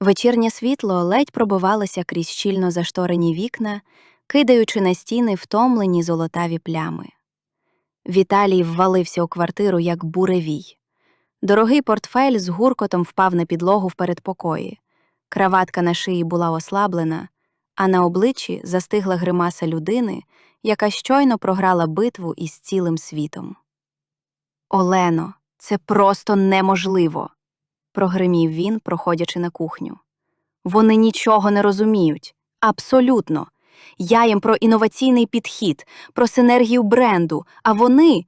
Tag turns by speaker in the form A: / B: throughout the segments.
A: Вечірнє світло ледь пробивалося крізь щільно зашторені вікна, кидаючи на стіни втомлені золотаві плями. Віталій ввалився у квартиру, як буревій. Дорогий портфель з гуркотом впав на підлогу в передпокої. Краватка на шиї була ослаблена, а на обличчі застигла гримаса людини, яка щойно програла битву із цілим світом. Олено, це просто неможливо, прогримів він, проходячи на кухню. Вони нічого не розуміють. Абсолютно. Я їм про інноваційний підхід, про синергію бренду, а вони.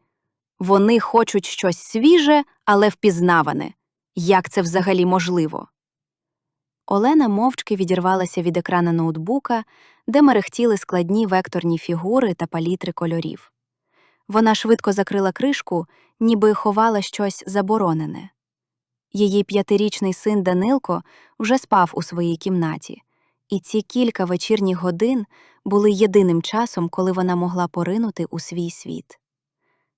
A: Вони хочуть щось свіже, але впізнаване. Як це взагалі можливо? Олена мовчки відірвалася від екрана ноутбука, де мерехтіли складні векторні фігури та палітри кольорів. Вона швидко закрила кришку, ніби ховала щось заборонене. Її п'ятирічний син Данилко вже спав у своїй кімнаті, і ці кілька вечірніх годин були єдиним часом, коли вона могла поринути у свій світ.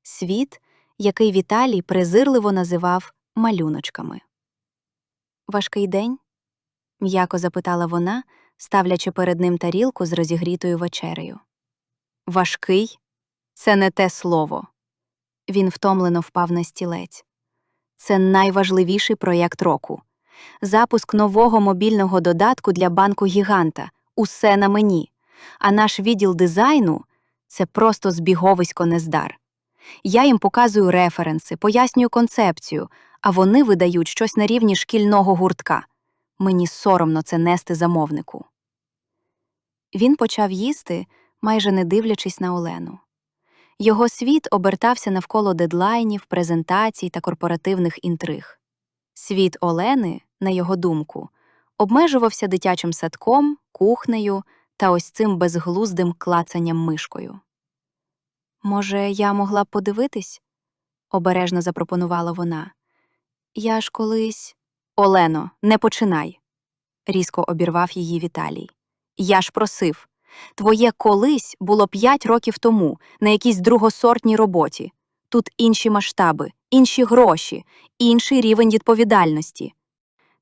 A: Світ, який Віталій презирливо називав малюночками. Важкий день? м'яко запитала вона, ставлячи перед ним тарілку з розігрітою вечерею. Важкий? Це не те слово. Він втомлено впав на стілець. Це найважливіший проєкт року. Запуск нового мобільного додатку для банку гіганта. Усе на мені. А наш відділ дизайну це просто збіговисько нездар. Я їм показую референси, пояснюю концепцію, а вони видають щось на рівні шкільного гуртка. Мені соромно це нести замовнику. Він почав їсти, майже не дивлячись на Олену. Його світ обертався навколо дедлайнів, презентацій та корпоративних інтриг. Світ Олени, на його думку, обмежувався дитячим садком, кухнею та ось цим безглуздим клацанням мишкою. Може, я могла б подивитись? обережно запропонувала вона. Я ж колись. Олено, не починай, різко обірвав її Віталій. Я ж просив. Твоє колись було п'ять років тому на якійсь другосортній роботі. Тут інші масштаби, інші гроші, інший рівень відповідальності.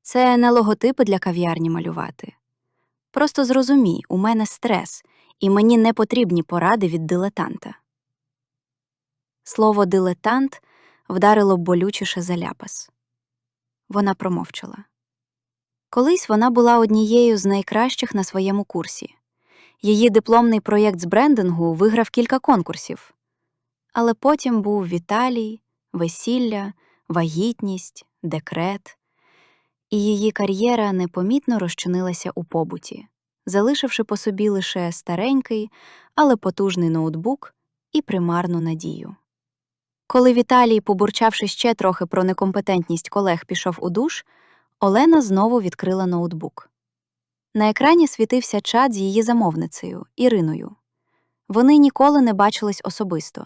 A: Це не логотипи для кав'ярні малювати. Просто зрозумій, у мене стрес, і мені не потрібні поради від дилетанта. Слово дилетант вдарило болючіше за ляпас. Вона промовчала. Колись вона була однією з найкращих на своєму курсі. Її дипломний проєкт з брендингу виграв кілька конкурсів. Але потім був Віталій, весілля, вагітність, декрет, і її кар'єра непомітно розчинилася у побуті, залишивши по собі лише старенький, але потужний ноутбук і примарну надію. Коли Віталій, побурчавши ще трохи про некомпетентність колег, пішов у душ, Олена знову відкрила ноутбук. На екрані світився чат з її замовницею Іриною. Вони ніколи не бачились особисто.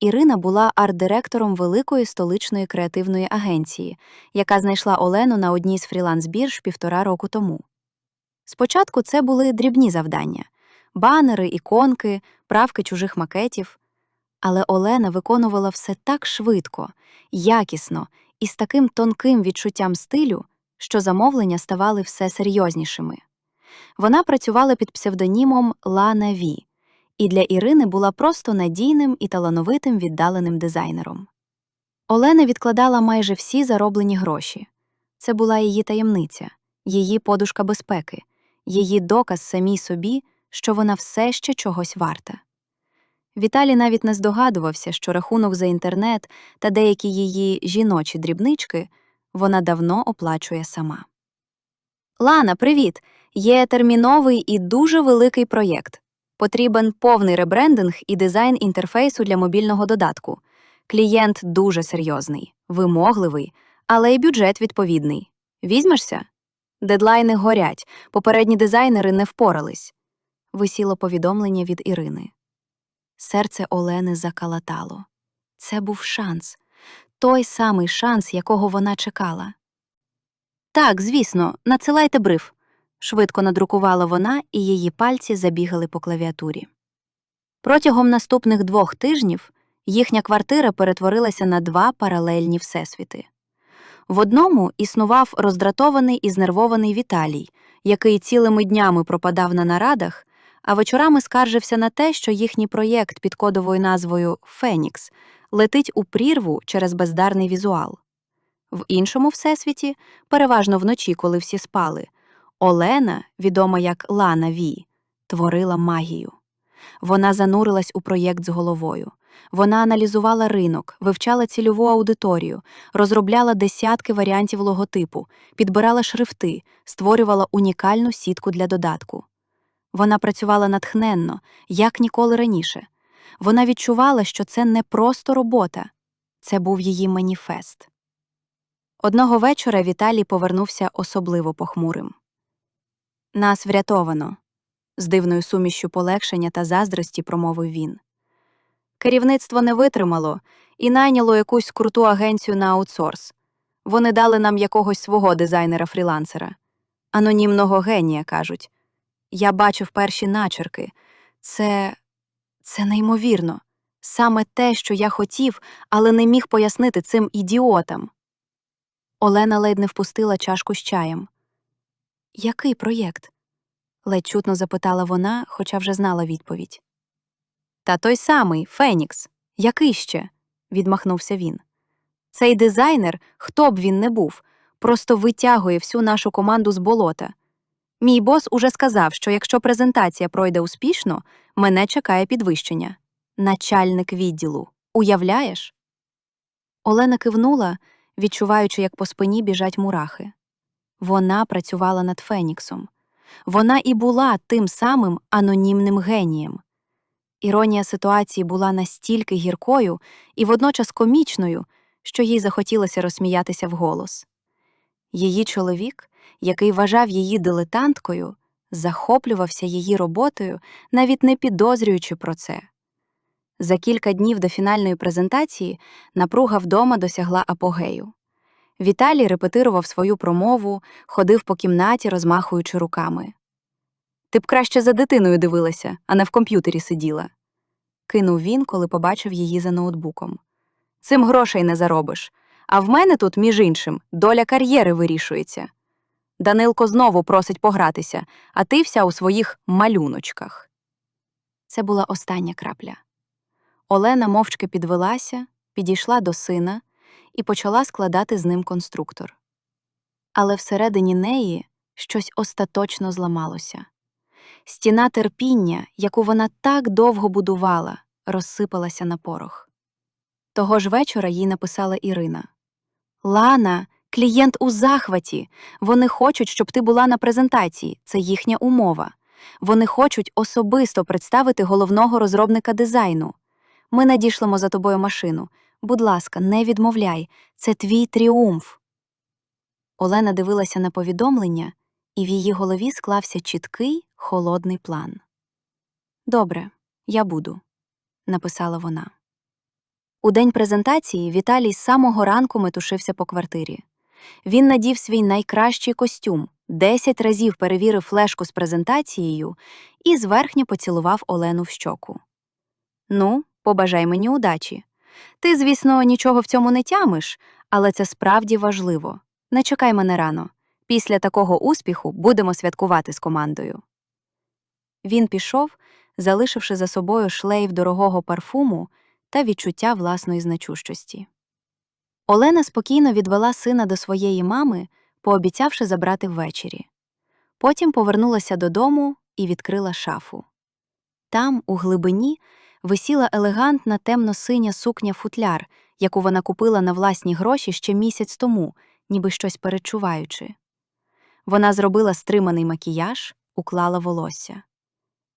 A: Ірина була арт-директором великої столичної креативної агенції, яка знайшла Олену на одній з фріланс-бірж півтора року тому. Спочатку це були дрібні завдання банери, іконки, правки чужих макетів. Але Олена виконувала все так швидко, якісно і з таким тонким відчуттям стилю, що замовлення ставали все серйознішими. Вона працювала під псевдонімом Лана Ві, і для Ірини була просто надійним і талановитим віддаленим дизайнером. Олена відкладала майже всі зароблені гроші. Це була її таємниця, її подушка безпеки, її доказ самій собі, що вона все ще чогось варта. Віталій навіть не здогадувався, що рахунок за інтернет та деякі її жіночі дрібнички вона давно оплачує сама. Лана, привіт! Є терміновий і дуже великий проєкт. Потрібен повний ребрендинг і дизайн інтерфейсу для мобільного додатку. Клієнт дуже серйозний, вимогливий, але й бюджет відповідний. Візьмешся? Дедлайни горять, попередні дизайнери не впорались. Висіло повідомлення від Ірини. Серце Олени закалатало. Це був шанс, той самий шанс, якого вона чекала. Так, звісно, надсилайте бриф. Швидко надрукувала вона, і її пальці забігали по клавіатурі. Протягом наступних двох тижнів їхня квартира перетворилася на два паралельні всесвіти. В одному існував роздратований і знервований Віталій, який цілими днями пропадав на нарадах, а вечорами скаржився на те, що їхній проєкт під кодовою назвою Фенікс летить у прірву через бездарний візуал. В іншому всесвіті, переважно вночі, коли всі спали, Олена, відома як Лана Ві, творила магію. Вона занурилась у проєкт з головою. Вона аналізувала ринок, вивчала цільову аудиторію, розробляла десятки варіантів логотипу, підбирала шрифти, створювала унікальну сітку для додатку. Вона працювала натхненно, як ніколи раніше. Вона відчувала, що це не просто робота, це був її маніфест. Одного вечора Віталій повернувся особливо похмурим. Нас врятовано, з дивною сумішчю полегшення та заздрості промовив він. Керівництво не витримало і найняло якусь круту агенцію на аутсорс. Вони дали нам якогось свого дизайнера-фрілансера. Анонімного генія, кажуть. Я бачив перші начерки. Це. це неймовірно. Саме те, що я хотів, але не міг пояснити цим ідіотам. Олена ледь не впустила чашку з чаєм. Який проєкт? ледь чутно запитала вона, хоча вже знала відповідь. Та той самий Фенікс. Який ще? відмахнувся він. Цей дизайнер, хто б він не був, просто витягує всю нашу команду з болота. Мій бос уже сказав, що якщо презентація пройде успішно, мене чекає підвищення. Начальник відділу. Уявляєш? Олена кивнула, відчуваючи, як по спині біжать мурахи. Вона працювала над Феніксом. Вона і була тим самим анонімним генієм. Іронія ситуації була настільки гіркою і водночас комічною, що їй захотілося розсміятися вголос. Її чоловік, який вважав її дилетанткою, захоплювався її роботою, навіть не підозрюючи про це. За кілька днів до фінальної презентації напруга вдома досягла апогею. Віталій репетирував свою промову, ходив по кімнаті, розмахуючи руками. Ти б краще за дитиною дивилася, а не в комп'ютері сиділа. кинув він, коли побачив її за ноутбуком. Цим грошей не заробиш. А в мене тут, між іншим, доля кар'єри вирішується. Данилко знову просить погратися, а ти вся у своїх малюночках. Це була остання крапля. Олена мовчки підвелася, підійшла до сина і почала складати з ним конструктор. Але всередині неї щось остаточно зламалося. Стіна терпіння, яку вона так довго будувала, розсипалася на порох. Того ж вечора їй написала Ірина Лана, клієнт у захваті. Вони хочуть, щоб ти була на презентації. Це їхня умова. Вони хочуть особисто представити головного розробника дизайну. Ми надішлемо за тобою машину. Будь ласка, не відмовляй, це твій тріумф. Олена дивилася на повідомлення, і в її голові склався чіткий, холодний план. Добре, я буду, написала вона. У день презентації Віталій з самого ранку метушився по квартирі. Він надів свій найкращий костюм, десять разів перевірив флешку з презентацією і зверхня поцілував Олену в щоку. Ну, побажай мені удачі. Ти, звісно, нічого в цьому не тямиш, але це справді важливо. Не чекай мене рано. Після такого успіху будемо святкувати з командою. Він пішов, залишивши за собою шлейф дорогого парфуму та відчуття власної значущості. Олена спокійно відвела сина до своєї мами, пообіцявши забрати ввечері. Потім повернулася додому і відкрила шафу. Там, у глибині, висіла елегантна темно-синя сукня футляр, яку вона купила на власні гроші ще місяць тому, ніби щось перечуваючи. Вона зробила стриманий макіяж, уклала волосся.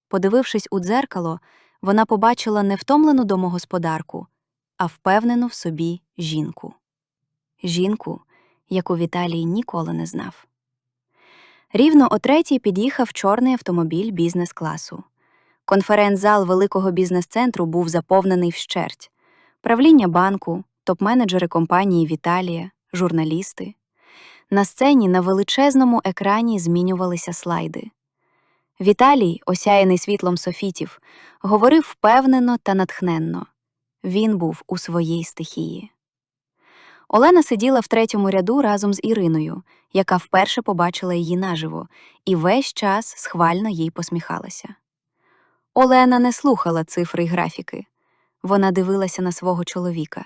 A: Подивившись у дзеркало, вона побачила не втомлену домогосподарку, а впевнену в собі жінку. Жінку, яку Віталій ніколи не знав. Рівно о третій під'їхав чорний автомобіль бізнес-класу. Конференц-зал великого бізнес-центру був заповнений вщерть. Правління банку, топ-менеджери компанії Віталія, журналісти. На сцені на величезному екрані змінювалися слайди. Віталій, осяяний світлом софітів, говорив впевнено та натхненно. Він був у своїй стихії. Олена сиділа в третьому ряду разом з Іриною, яка вперше побачила її наживо, і весь час схвально їй посміхалася. Олена не слухала цифри й графіки. Вона дивилася на свого чоловіка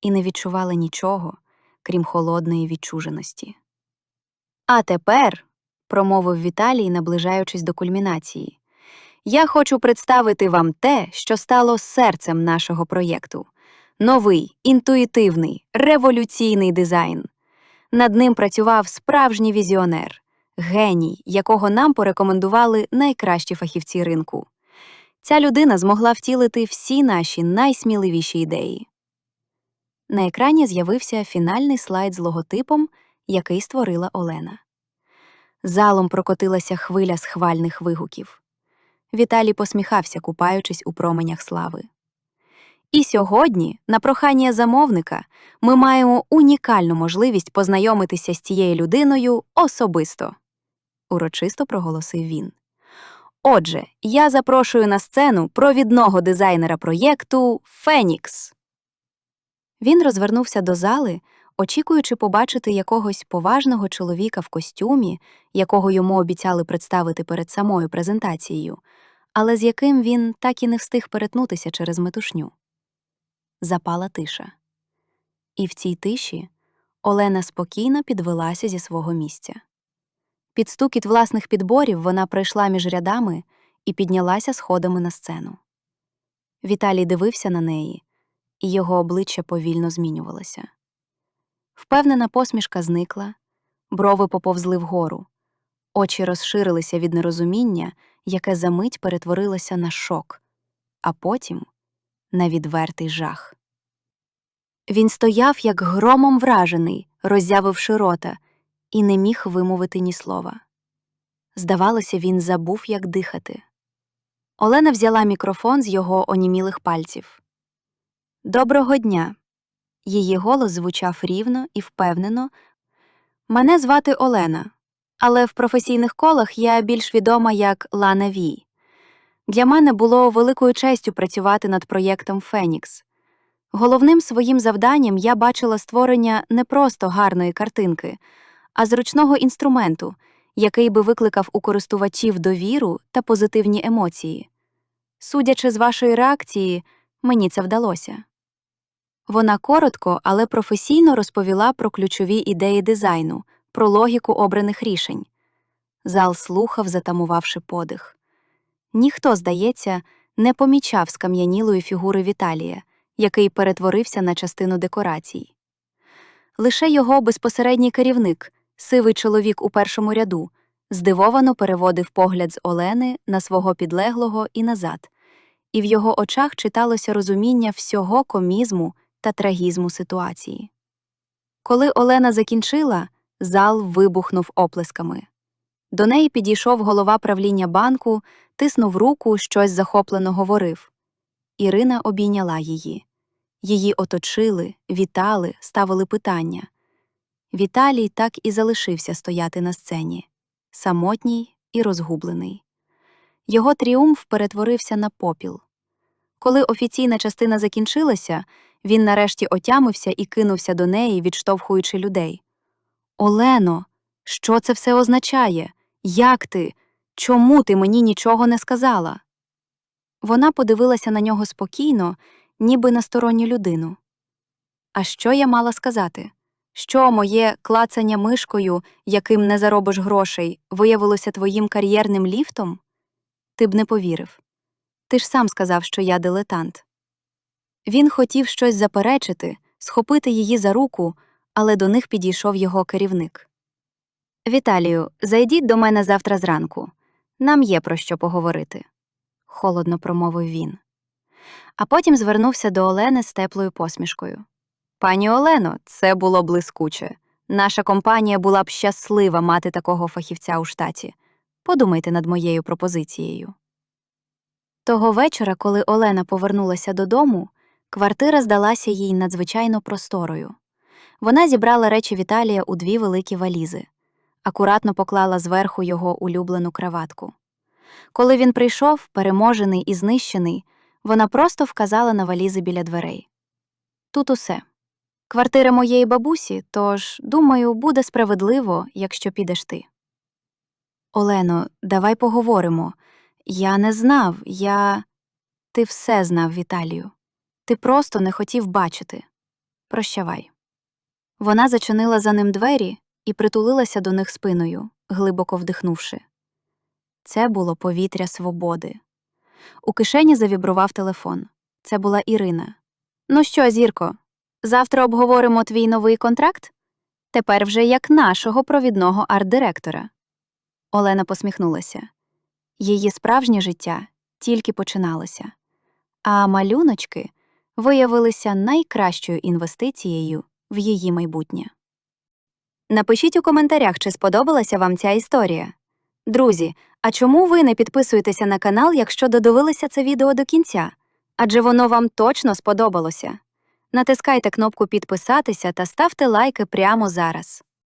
A: і не відчувала нічого, крім холодної відчуженості. А тепер, промовив Віталій, наближаючись до кульмінації, я хочу представити вам те, що стало серцем нашого проєкту новий, інтуїтивний, революційний дизайн. Над ним працював справжній візіонер, геній, якого нам порекомендували найкращі фахівці ринку. Ця людина змогла втілити всі наші найсміливіші ідеї. На екрані з'явився фінальний слайд з логотипом, який створила Олена. Залом прокотилася хвиля схвальних вигуків. Віталій посміхався, купаючись у променях слави. І сьогодні, на прохання замовника, ми маємо унікальну можливість познайомитися з цією людиною особисто, урочисто проголосив він. Отже, я запрошую на сцену провідного дизайнера проєкту Фенікс. Він розвернувся до зали, очікуючи побачити якогось поважного чоловіка в костюмі, якого йому обіцяли представити перед самою презентацією, але з яким він так і не встиг перетнутися через метушню. Запала тиша. І в цій тиші Олена спокійно підвелася зі свого місця. Під стукіт власних підборів вона пройшла між рядами і піднялася сходами на сцену. Віталій дивився на неї, і його обличчя повільно змінювалося. Впевнена посмішка зникла, брови поповзли вгору, очі розширилися від нерозуміння, яке за мить перетворилося на шок, а потім на відвертий жах. Він стояв, як громом вражений, роззявивши рота, і не міг вимовити ні слова. Здавалося, він забув, як дихати. Олена взяла мікрофон з його онімілих пальців. Доброго дня. Її голос звучав рівно і впевнено. Мене звати Олена, але в професійних колах я більш відома як Лана Вій. Для мене було великою честю працювати над проєктом Фенікс. Головним своїм завданням я бачила створення не просто гарної картинки, а зручного інструменту, який би викликав у користувачів довіру та позитивні емоції. Судячи з вашої реакції, мені це вдалося. Вона коротко, але професійно розповіла про ключові ідеї дизайну, про логіку обраних рішень. Зал слухав, затамувавши подих. Ніхто, здається, не помічав скам'янілої фігури Віталія, який перетворився на частину декорацій. Лише його безпосередній керівник, сивий чоловік у першому ряду, здивовано переводив погляд з Олени на свого підлеглого і назад, і в його очах читалося розуміння всього комізму та трагізму ситуації. Коли Олена закінчила, зал вибухнув оплесками. До неї підійшов голова правління банку, тиснув руку, щось захоплено говорив. Ірина обійняла її. Її оточили, вітали, ставили питання. Віталій так і залишився стояти на сцені, самотній і розгублений. Його тріумф перетворився на попіл. Коли офіційна частина закінчилася, він нарешті отямився і кинувся до неї, відштовхуючи людей. Олено, що це все означає? Як ти? Чому ти мені нічого не сказала? Вона подивилася на нього спокійно, ніби на сторонню людину. А що я мала сказати? Що моє клацання мишкою, яким не заробиш грошей, виявилося твоїм кар'єрним ліфтом? Ти б не повірив. Ти ж сам сказав, що я дилетант. Він хотів щось заперечити, схопити її за руку, але до них підійшов його керівник. Віталію, зайдіть до мене завтра зранку. Нам є про що поговорити, холодно промовив він. А потім звернувся до Олени з теплою посмішкою. Пані Олено, це було блискуче. Наша компанія була б щаслива мати такого фахівця у штаті. Подумайте над моєю пропозицією. Того вечора, коли Олена повернулася додому, квартира здалася їй надзвичайно просторою. Вона зібрала речі Віталія у дві великі валізи, акуратно поклала зверху його улюблену краватку. Коли він прийшов, переможений і знищений, вона просто вказала на валізи біля дверей. Тут усе. Квартира моєї бабусі, тож, думаю, буде справедливо, якщо підеш ти. Олено, давай поговоримо. Я не знав, я. Ти все знав, Віталію. Ти просто не хотів бачити. Прощавай. Вона зачинила за ним двері і притулилася до них спиною, глибоко вдихнувши. Це було повітря свободи. У кишені завібрував телефон. Це була Ірина. Ну що, Зірко, завтра обговоримо твій новий контракт? Тепер вже як нашого провідного арт-директора. Олена посміхнулася. Її справжнє життя тільки починалося, а малюночки виявилися найкращою інвестицією в її майбутнє. Напишіть у коментарях, чи сподобалася вам ця історія. Друзі, а чому ви не підписуєтеся на канал, якщо додивилися це відео до кінця? Адже воно вам точно сподобалося. Натискайте кнопку підписатися та ставте лайки прямо зараз.